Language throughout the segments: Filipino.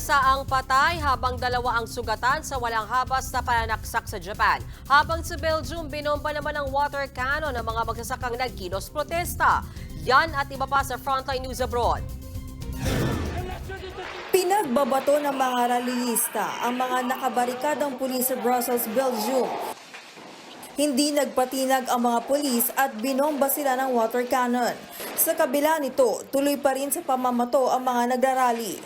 Isa ang patay habang dalawa ang sugatan sa walang habas na pananaksak sa Japan. Habang sa Belgium, binomba naman ng water cannon ng mga magsasakang nagkilos protesta. Yan at iba pa sa Frontline News Abroad. Pinagbabato ng mga rallyista ang mga nakabarikadang pulis sa Brussels, Belgium. Hindi nagpatinag ang mga pulis at binomba sila ng water cannon. Sa kabila nito, tuloy pa rin sa pamamato ang mga nagrarally.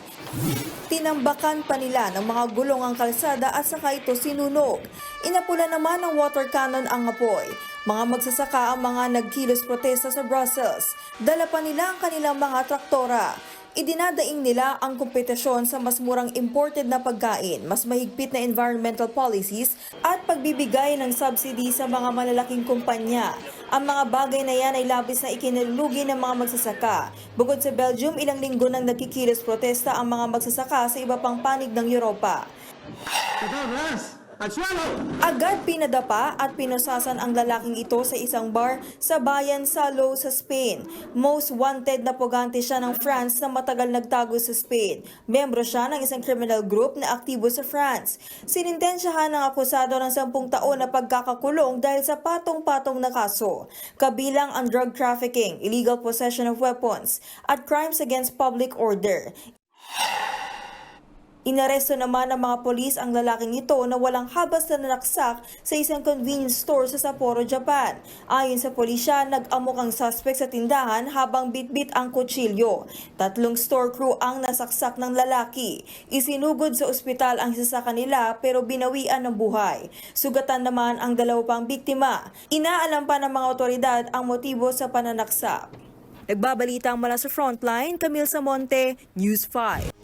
Tinambakan pa nila ng mga gulong ang kalsada at saka ito sinunog. Inapula naman ng water cannon ang apoy. Mga magsasaka ang mga nagkilos protesta sa Brussels. Dala pa nila ang kanilang mga traktora. Idinadaing nila ang kompetisyon sa mas murang imported na pagkain, mas mahigpit na environmental policies at pagbibigay ng subsidy sa mga malalaking kumpanya. Ang mga bagay na yan ay labis na ikinalulugi ng mga magsasaka. Bukod sa Belgium, ilang linggo nang nagkikilos protesta ang mga magsasaka sa iba pang panig ng Europa. Agad pinadapa at pinusasan ang lalaking ito sa isang bar sa bayan Salo sa Spain. Most wanted na pugante siya ng France na matagal nagtago sa Spain. Membro siya ng isang criminal group na aktibo sa France. Sinintensyahan ng akusado ng 10 taon na pagkakakulong dahil sa patong-patong na kaso. Kabilang ang drug trafficking, illegal possession of weapons, at crimes against public order. Inaresto naman ng mga polis ang lalaking ito na walang habas na nanaksak sa isang convenience store sa Sapporo, Japan. Ayon sa polisya, nag-amok ang suspect sa tindahan habang bitbit ang kutsilyo. Tatlong store crew ang nasaksak ng lalaki. Isinugod sa ospital ang isa sa kanila pero binawian ng buhay. Sugatan naman ang dalawa pang biktima. Inaalam pa ng mga otoridad ang motibo sa pananaksak. Nagbabalita mula sa Frontline, Camille Samonte, News 5.